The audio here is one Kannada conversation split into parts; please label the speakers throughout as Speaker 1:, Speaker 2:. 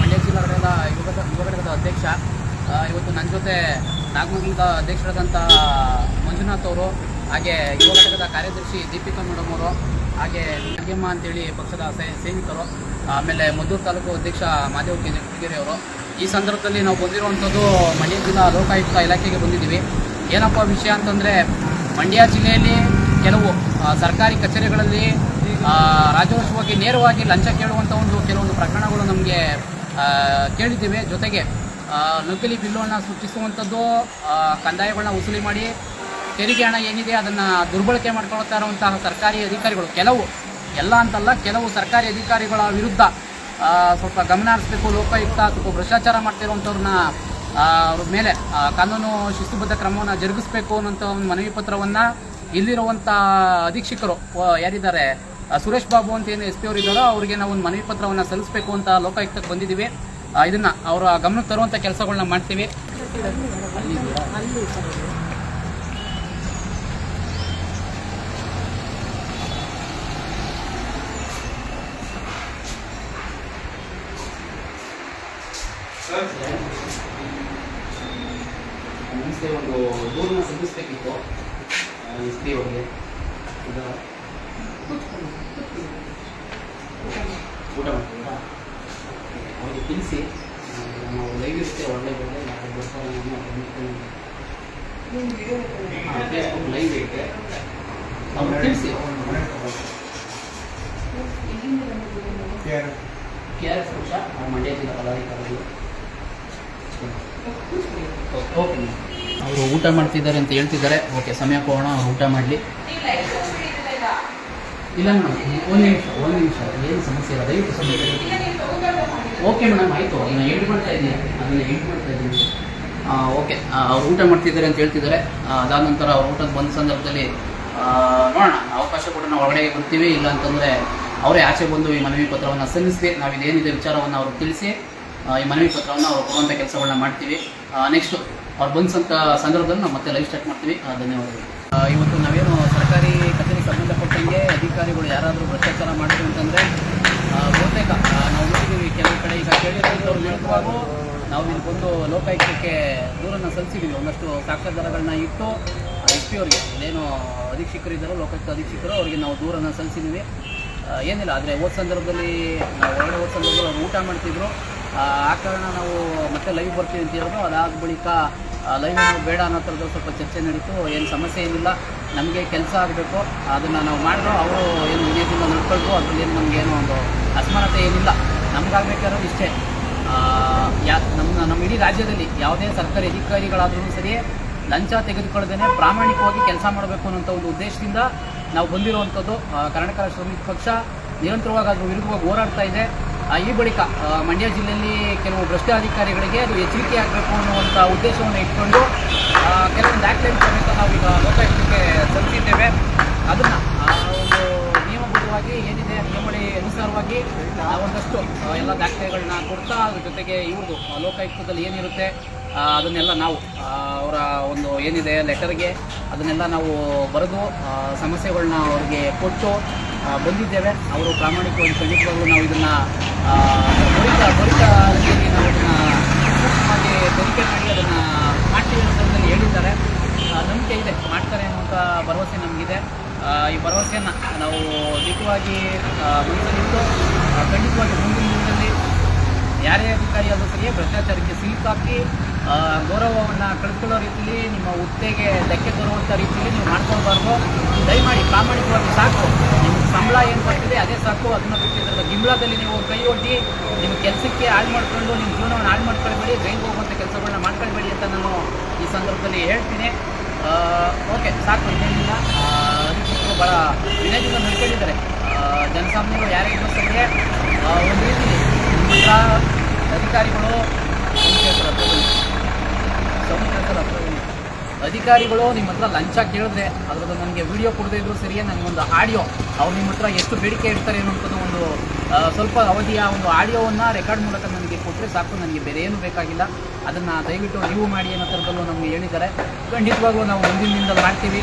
Speaker 1: ಮಂಡ್ಯ ಜಿಲ್ಲಾ ಘಟಕದ ಯುವ ಯುವ ಘಟಕದ ಅಧ್ಯಕ್ಷ ಇವತ್ತು ನನ್ನ ಜೊತೆ ನಾಗಮಂಗಲದ ಅಧ್ಯಕ್ಷರಾದಂಥ ಮಂಜುನಾಥ್ ಅವರು, ಹಾಗೆ ಯುವ ಘಟಕದ ಕಾರ್ಯದರ್ಶಿ ದೀಪಿಕಾ ಮೇಡಮ್ ಅವರು, ಹಾಗೆ ನಾಗ್ಯಮ್ಮ ಅಂತೇಳಿ ಪಕ್ಷದ ಸೈನಿಕರು, ಆಮೇಲೆ ಮದ್ದೂರು ತಾಲೂಕು ಅಧ್ಯಕ್ಷ ಮಾದೇವ್ ಕಿರಿಗೆರೆ ಅವರು. ಈ ಸಂದರ್ಭದಲ್ಲಿ ನಾವು ಬಂದಿರುವಂಥದ್ದು ಮಂಡ್ಯ ಜಿಲ್ಲಾ ಲೋಕಾಯುಕ್ತ ಇಲಾಖೆಗೆ ಬಂದಿದ್ದೀವಿ. ಏನಪ್ಪ ವಿಷಯ ಅಂತಂದರೆ, ಮಂಡ್ಯ ಜಿಲ್ಲೆಯಲ್ಲಿ ಕೆಲವು ಸರ್ಕಾರಿ ಕಚೇರಿಗಳಲ್ಲಿ ರಾಜವಂಶವಾಗಿ ನೇರವಾಗಿ ಲಂಚ ಕೇಳುವಂಥ ಒಂದು ಕೆಲವೊಂದು ಪ್ರಕರಣಗಳು ನಮಗೆ ಕೇಳಿದ್ದೇವೆ. ಜೊತೆಗೆ ನಕಲಿ ಬಿಲ್ಲುಗಳನ್ನ ಸೃಷ್ಟಿಸುವಂಥದ್ದು ಕಂದಾಯಗಳನ್ನ ವಸೂಲಿ ಮಾಡಿ, ತೆರಿಗೆ ಹಣ ಏನಿದೆ ಅದನ್ನು ದುರ್ಬಳಕೆ ಮಾಡ್ಕೊಳ್ತಾ ಇರುವಂತಹ ಸರ್ಕಾರಿ ಅಧಿಕಾರಿಗಳು, ಕೆಲವು, ಎಲ್ಲ ಅಂತಲ್ಲ ಕೆಲವು ಸರ್ಕಾರಿ ಅಧಿಕಾರಿಗಳ ವಿರುದ್ಧ ಸ್ವಲ್ಪ ಗಮನ ಹರಿಸಬೇಕು. ಲೋಕಾಯುಕ್ತ ಸ್ವಲ್ಪ ಭ್ರಷ್ಟಾಚಾರ ಮಾಡ್ತಿರುವಂಥವ್ರನ್ನ ಅವ್ರ ಮೇಲೆ ಕಾನೂನು ಶಿಸ್ತುಬದ್ಧ ಕ್ರಮವನ್ನು ಜರುಗಿಸಬೇಕು ಅನ್ನೋಂಥ ಒಂದು ಮನವಿ ಪತ್ರವನ್ನು ಇಲ್ಲಿರುವಂಥ ಅಧೀಕ್ಷಕರು ಯಾರಿದ್ದಾರೆ ಸುರೇಶ್ ಬಾಬು ಅಂತ ಏನು ಎಸ್ ಪಿ ಅವರು ಇದ್ದಾರೋ ಅವರಿಗೆ ನಾವು ಒಂದು ಮನವಿ ಪತ್ರವನ್ನು ಸಲ್ಲಿಸಬೇಕು ಅಂತ ಲೋಕಾಯುಕ್ತಕ್ಕೆ ಬಂದಿದ್ದೀವಿ. ಇದನ್ನು ಅವರ ಗಮನಕ್ಕೆ ತರುವಂಥ ಕೆಲಸಗಳನ್ನ ಮಾಡ್ತೀವಿ. ಒಂದು ದೂರನ್ನ ಸಲ್ಲಿಸಬೇಕಿತ್ತು ಎಸ್ ಪಿ ಅವರಿಗೆ. ಈಗ ಊಟ ಮಾಡ್ತೀರಾ ಅವ್ರಿಗೆ ತಿಳಿಸಿ ನಾವು ಲೈವ್ ಇರುತ್ತೆ ಒಳ್ಳೆ ಬರ್ತಾರೆ ಅನ್ನೋ ಫೇಸ್ಬುಕ್ ಲೈವ್ ಐತೆ. ಅವ್ರು ತಿಳಿಸಿ ಕೆ ಆರ್ ಎಸ್ ಪಕ್ಷ ಮಂಡ್ಯ ಜಿಲ್ಲಾ ಪದಾಧಿಕಾರಿಗಳು. ಓಕೆ. ಅವರು ಊಟ ಮಾಡ್ತಿದ್ದಾರೆ ಅಂತ ಹೇಳ್ತಿದ್ದಾರೆ. ಓಕೆ ಸಮಯ ಅವ್ರು ಊಟ ಮಾಡಲಿ. ಇಲ್ಲ ಮೇಡಮ್, ಒಂದು ನಿಮಿಷ ಒಂದು ನಿಮಿಷ ಸಮಸ್ಯೆ ಇಲ್ಲ, ದಯವಿಟ್ಟು ಓಕೆ ಮೇಡಮ್, ಆಯಿತು. ನಾನು ಎಂಟು ಮಾಡ್ತಾ ಇದ್ದೀನಿ. ಅದನ್ನು ಎಂಟು ಮಾಡ್ತಾ ಇದ್ದೀನಿ. ಓಕೆ ಅವ್ರು ಊಟ ಮಾಡ್ತಿದ್ದಾರೆ ಅಂತ ಹೇಳ್ತಿದ್ದಾರೆ. ಅದಾದ ನಂತರ ಅವ್ರು ಊಟದ ಬಂದ ಸಂದರ್ಭದಲ್ಲಿ ನೋಡೋಣ. ಅವಕಾಶ ಕೂಡ ನಾವು ಹೊರಗಡೆ ಬರ್ತೀವಿ. ಇಲ್ಲ ಅಂತಂದರೆ ಅವರೇ ಆಚೆ ಬಂದು ಈ ಮನವಿ ಪತ್ರವನ್ನು ಸಲ್ಲಿಸಿ ನಾವಿದೇನಿದೆ ವಿಚಾರವನ್ನು ಅವ್ರಿಗೆ ತಿಳಿಸಿ ಈ ಮನವಿ ಪತ್ರವನ್ನು ಅವ್ರು ಕೊಡುವಂಥ ಕೆಲಸಗಳನ್ನ ಮಾಡ್ತೀವಿ. ನೆಕ್ಸ್ಟು ಅವ್ರು ಬಂದಂಥ ಸಂದರ್ಭದಲ್ಲಿ ನಾವು ಮತ್ತೆ ಲೈವ್ ಸ್ಟಾರ್ಟ್ ಮಾಡ್ತೀವಿ. ಧನ್ಯವಾದಗಳು. ಇವತ್ತು ನಾವೇನು ಸರ್ಕಾರಿ ಸಂಬಂಧಪಟ್ಟಂಗೆ ಅಧಿಕಾರಿಗಳು ಯಾರಾದರೂ ಭ್ರಷ್ಟಾಚಾರ ಮಾಡಿದ್ರು ಅಂತಂದರೆ ಬಹುತೇಕ ನಾವು ನೋಡಿದ್ದೀವಿ ಕೆಲವು ಕಡೆ. ಈಗ ಕೇಳಿರೋದು ನಾವು ಇಲ್ಲಿ ಬಂದು ಲೋಕಾಯುಕ್ತಕ್ಕೆ ದೂರನ್ನು ಸಲ್ಲಿಸಿದ್ವಿ. ಒಂದಷ್ಟು ಸಾಕ್ಷ್ಯಾಧಾರಗಳನ್ನ ಇಟ್ಟು ಎಸ್ ಪಿ ಅವರಿಗೆ ಇದೇನು ಅಧೀಕ್ಷಕರಿದ್ದಾರೋ ಲೋಕಾಯುಕ್ತ ಅಧೀಕ್ಷಕರು ಅವರಿಗೆ ನಾವು ದೂರನ್ನು ಸಲ್ಲಿಸಿದ್ದೀವಿ ಏನಿಲ್ಲ, ಆದರೆ ಹೋದ ಸಂದರ್ಭದಲ್ಲಿ, ನಾವು ಹೊರಗಡೆ ಹೋದ ಸಂದರ್ಭದಲ್ಲಿ ಅವರು ಊಟ ಮಾಡ್ತಿದ್ರು. ಆ ಕಾರಣ ನಾವು ಮತ್ತೆ ಲೈವ್ ಬರ್ತೀವಿ ಅಂತ ಹೇಳಿದ್ರು. ಅದಾದ ಬಳಿಕ ಲೈವ್ ಬೇಡ ಅನ್ನೋ ಥರದ್ದು ಸ್ವಲ್ಪ ಚರ್ಚೆ ನಡೀತು. ಏನು ಸಮಸ್ಯೆ ಏನಿಲ್ಲ. ನಮಗೆ ಕೆಲಸ ಆಗಬೇಕು. ಅದನ್ನು ನಾವು ಮಾಡಿದ್ರು ಅವರು ಏನು ವಿನಯದಿಂದ ನಡ್ಕೊಳ್ತು ಅದರಲ್ಲಿ ಏನು ನಮಗೇನು ಒಂದು ಅಸಮಾನತೆ ಏನಿಲ್ಲ. ನಮಗಾಗಬೇಕಾದ್ರೂ ಇಷ್ಟೇ. ಯಾ ನಮ್ಮ ನಮ್ಮ ಇಡೀ ರಾಜ್ಯದಲ್ಲಿ ಯಾವುದೇ ಸರ್ಕಾರಿ ಅಧಿಕಾರಿಗಳಾದರೂ ಸರಿ ಲಂಚ ತೆಗೆದುಕೊಳ್ಳದೇ ಪ್ರಾಮಾಣಿಕವಾಗಿ ಕೆಲಸ ಮಾಡಬೇಕು ಅನ್ನೋಂಥ ಒಂದು ಉದ್ದೇಶದಿಂದ ನಾವು ಬಂದಿರುವಂಥದ್ದು ಕರ್ನಾಟಕ ರಾಷ್ಟ್ರ ಪಕ್ಷ. ನಿರಂತರವಾಗಿ ಅದ್ರ ವಿರುದ್ಧವಾಗಿ ಹೋರಾಡ್ತಾ ಇದೆ. ಈ ಬಳಿಕ ಮಂಡ್ಯ ಜಿಲ್ಲೆಯಲ್ಲಿ ಕೆಲವು ಭ್ರಷ್ಟಾಧಿಕಾರಿಗಳಿಗೆ ಅದು ಎಚ್ಚರಿಕೆ ಆಗಬೇಕು ಅನ್ನುವಂಥ ಉದ್ದೇಶವನ್ನು ಇಟ್ಕೊಂಡು ಕೆಲವೊಂದು ದಾಖಲೆ ಸಮೇತ ಈಗ ಲೋಕಾಯುಕ್ತಕ್ಕೆ ತಲುಪಿದ್ದೇವೆ. ಅದನ್ನು ಒಂದು ನಿಯಮಬದ್ಧವಾಗಿ ಏನಿದೆ ನಿಯಮಳಿ ಅನುಸಾರವಾಗಿ ಒಂದಷ್ಟು ಎಲ್ಲ ದಾಖಲೆಗಳನ್ನ ಕೊಡ್ತಾ, ಅದ್ರ ಜೊತೆಗೆ ಇವ್ರದ್ದು ಲೋಕಾಯುಕ್ತದಲ್ಲಿ ಏನಿರುತ್ತೆ ಅದನ್ನೆಲ್ಲ ನಾವು ಅವರ ಒಂದು ಏನಿದೆ, ಲೆಟರ್ಗೆ ಅದನ್ನೆಲ್ಲ ನಾವು ಬರೆದು ಸಮಸ್ಯೆಗಳನ್ನ ಅವ್ರಿಗೆ ಕೊಟ್ಟು ಬಂದಿದ್ದೇವೆ. ಅವರು ಪ್ರಾಮಾಣಿಕವಾಗಿ ಖಂಡಿತವಾಗ್ಲೂ ನಾವು ಇದನ್ನು ತ್ವರಿತ ತ್ವರಿತ ರೀತಿಯಲ್ಲಿ ನಾವು ತನಿಖೆ ಮಾಡಿ ಅದನ್ನು ಮಾಡ್ತೀವಿ ಅನ್ನೋದ್ರಲ್ಲಿ ಹೇಳಿದ್ದಾರೆ. ನಂಬಿಕೆ ಇದೆ. ಮಾಡ್ತಾರೆ ಅನ್ನುವಂಥ ಭರವಸೆ ನಮಗಿದೆ. ಈ ಭರವಸೆಯನ್ನು ನಾವು ಆ, ಮನಸ್ಸಲ್ಲಿಟ್ಟು ಖಂಡಿತವಾಗಿ ಮುಂದಿನ ದಿನದಲ್ಲಿ ಯಾರೇ ಅಧಿಕಾರಿ ಆದರೂ ಸರಿಯೇ ಭ್ರಷ್ಟಾಚಾರಕ್ಕೆ ಸಿಲುಕಾಕಿ ಗೌರವವನ್ನು ಕಳ್ಕೊಳ್ಳೋ ರೀತಿಯಲ್ಲಿ ನಿಮ್ಮ ಹುದ್ದೆಗೆ ಧಕ್ಕೆ ತರುವಂಥ ರೀತಿಯಲ್ಲಿ ನೀವು ಮಾಡ್ಕೊಳ್ಬಾರ್ದು. ದಯಮಾಡಿ ಪ್ರಾಮಾಣಿಕವಾಗಿ ಸಾಕು. ಸಂಬಳ ಏನು ಬರ್ತಿದೆ ಅದೇ ಸಾಕು. ಅದನ್ನ ಬಿಟ್ಟಿದ್ರೆ ಗಿಂಬಳದಲ್ಲಿ ನೀವು ಕೈ ಒಡ್ಡಿ, ನಿಮ್ಮ ಕೆಲಸಕ್ಕೆ ಹಾಳು ಮಾಡ್ಕೊಂಡು, ನಿಮ್ಮ ಜೀವನವನ್ನು ಹಾಳು ಮಾಡ್ಕೊಳ್ಬೇಡಿ ಜೈಲಿಗೆ ಹೋಗುವಂಥ ಕೆಲಸಗಳನ್ನ ಮಾಡ್ಕೊಳ್ಬೇಡಿ ಅಂತ ನಾನು ಈ ಸಂದರ್ಭದಲ್ಲಿ ಹೇಳ್ತೀನಿ. ಓಕೆ, ಸಾಕು, ಇನ್ನೇನಿಲ್ಲ. ಅಧಿಕಾರಿಗಳು ಭಾಳ ವಿನಯದಿಂದ ನಡ್ಕೊಂಡಿದ್ದಾರೆ. ಜನಸಾಮಾನ್ಯರು ಯಾರೇ ಇದ್ರೂ ಸರಿಗೆ ಒಂದು ರೀತಿ ಅಧಿಕಾರಿಗಳು ಸೋಮಶೇಖರ್ ಹತ್ರ ಬನ್ನಿ. ಸೋಮಶೇಖರ್ ಹತ್ರ ಬನ್ನಿ. ಅಧಿಕಾರಿಗಳು ನಿಮ್ಮ ಹತ್ರ ಲಂಚ ಕೇಳಿದ್ರೆ ಅದ್ರದ್ದು ನನಗೆ ವಿಡಿಯೋ ಕೊಡದೇ ಇದ್ರು ಸರಿಯೇ, ನನಗೊಂದು ಆಡಿಯೋ ಅವ್ರು ನಿಮ್ಮ ಹತ್ರ ಎಷ್ಟು ಬೇಡಿಕೆ ಇಡ್ತಾರೆ ಅನ್ನೋಂಥದ್ದು ಒಂದು ಸ್ವಲ್ಪ ಅವಧಿಯ ಒಂದು ಆಡಿಯೋವನ್ನು ರೆಕಾರ್ಡ್ ಮೂಲಕ ನನಗೆ ಕೊಟ್ಟರೆ ಸಾಕು, ನನಗೆ ಬೇರೆ ಏನು ಬೇಕಾಗಿಲ್ಲ. ಅದನ್ನು ದಯವಿಟ್ಟು ನೀವು ಮಾಡಿ ಅನ್ನೋ ಥರದಲ್ಲೂ ನಮಗೆ ಹೇಳಿದ್ದಾರೆ. ಖಂಡಿತವಾಗ್ಲೂ ನಾವು ಮುಂದಿನ ದಿನದಲ್ಲಿ ಮಾಡ್ತೀವಿ.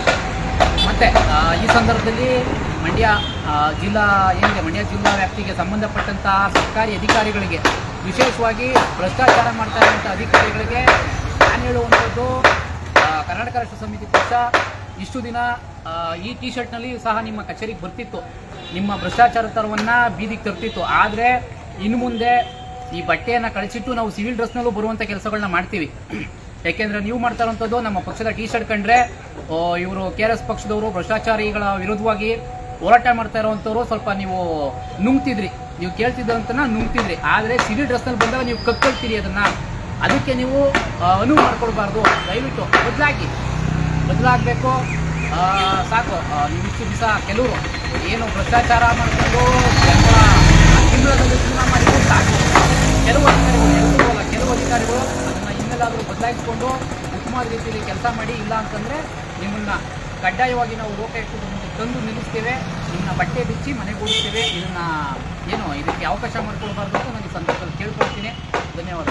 Speaker 1: ಮತ್ತು ಈ ಸಂದರ್ಭದಲ್ಲಿ ಮಂಡ್ಯ ಜಿಲ್ಲಾ ಏನಿದೆ, ಮಂಡ್ಯ ಜಿಲ್ಲಾ ವ್ಯಾಪ್ತಿಗೆ ಸಂಬಂಧಪಟ್ಟಂತಹ ಸರ್ಕಾರಿ ಅಧಿಕಾರಿಗಳಿಗೆ ವಿಶೇಷವಾಗಿ ಭ್ರಷ್ಟಾಚಾರ ಮಾಡ್ತಾ ಇರುವಂಥ ಅಧಿಕಾರಿಗಳಿಗೆ ನಾನು ಹೇಳುವಂಥದ್ದು ಕರ್ನಾಟಕ ಸಮಿತಿ ಪಕ್ಷ ಇಷ್ಟು ದಿನ ಈ ಟಿ ಶರ್ಟ್ನಲ್ಲಿ ಸಹ ನಿಮ್ಮ ಕಚೇರಿಗೆ ಬರ್ತಿತ್ತು. ನಿಮ್ಮ ಭ್ರಷ್ಟಾಚಾರ ತರವನ್ನು ಬೀದಿಗೆ ತರ್ತಿತ್ತು. ಆದರೆ ಇನ್ನು ಮುಂದೆ ಈ ಬಟ್ಟೆಯನ್ನು ಕಳಿಸಿಟ್ಟು ನಾವು ಸಿವಿಲ್ ಡ್ರೆಸ್ನಲ್ಲೂ ಬರುವಂಥ ಕೆಲಸಗಳನ್ನ ಮಾಡ್ತೀವಿ. ಯಾಕೆಂದರೆ ನೀವು ಮಾಡ್ತಾ ಇರುವಂಥದ್ದು ನಮ್ಮ ಪಕ್ಷದ ಟಿ ಶರ್ಟ್ ಕಂಡ್ರೆ ಇವರು ಕೆ ಪಕ್ಷದವರು, ಭ್ರಷ್ಟಾಚಾರಿಗಳ ವಿರುದ್ಧವಾಗಿ ಹೋರಾಟ ಮಾಡ್ತಾ ಇರೋವಂಥವ್ರು ಸ್ವಲ್ಪ ನೀವು ನುಂಗ್ತಿದ್ರಿ. ನೀವು ಕೇಳ್ತಿದ್ದಂತ ನುಂಗ್ತಿದ್ರಿ. ಆದರೆ ಸಿವಿಲ್ ಡ್ರೆಸ್ನಲ್ಲಿ ಬಂದಾಗ ನೀವು ಕಕ್ಕಳ್ತೀರಿ ಅದನ್ನ. ಅದಕ್ಕೆ ನೀವು ಅನುವು ಮಾಡ್ಕೊಡ್ಬಾರ್ದು ದಯವಿಟ್ಟು ಬದಲಾಗಿ. ಬದಲಾಗಬೇಕು. ಸಾಕು. ಇಷ್ಟು ದಿವಸ ಕೆಲವರು ಏನು ಭ್ರಷ್ಟಾಚಾರ ಮಾಡಿಕೊಂಡು ತಿಂಗಳಲ್ಲಿ ಜೀವನ ಮಾಡಿದ್ರು ಸಾಕು. ಕೆಲವು ಅಧಿಕಾರಿಗಳು ಎಲ್ಲರೂ ಅಲ್ಲ ಕೆಲವು ಅಧಿಕಾರಿಗಳು ಅದನ್ನು ಇನ್ನೆಲ್ಲಾದರೂ ಬದಲಾಯಿಸಿಕೊಂಡು ಉತ್ತಮವಾದ ರೀತಿಯಲ್ಲಿ ಕೆಲಸ ಮಾಡಿ, ಇಲ್ಲ ಅಂತಂದರೆ ನಿಮ್ಮನ್ನು ಕಡ್ಡಾಯವಾಗಿ ನಾವು ಲೋಕಾಯುಕ್ತದ ಮುಂದೆ ತಂದು ನಿಲ್ಲಿಸ್ತೇವೆ. ನಿಮ್ಮನ್ನ ಬಟ್ಟೆ ಬಿಚ್ಚಿ ಮನೆಗೂಡಿಸ್ತೇವೆ ಇದನ್ನು, ಏನು, ಇದಕ್ಕೆ ಅವಕಾಶ ಮಾಡಿಕೊಳ್ಬಾರ್ದು ಅಂತ ನನಗೆ ಸಂದರ್ಭದಲ್ಲಿ ಕೇಳ್ಕೊಳ್ತೀನಿ. ಧನ್ಯವಾದ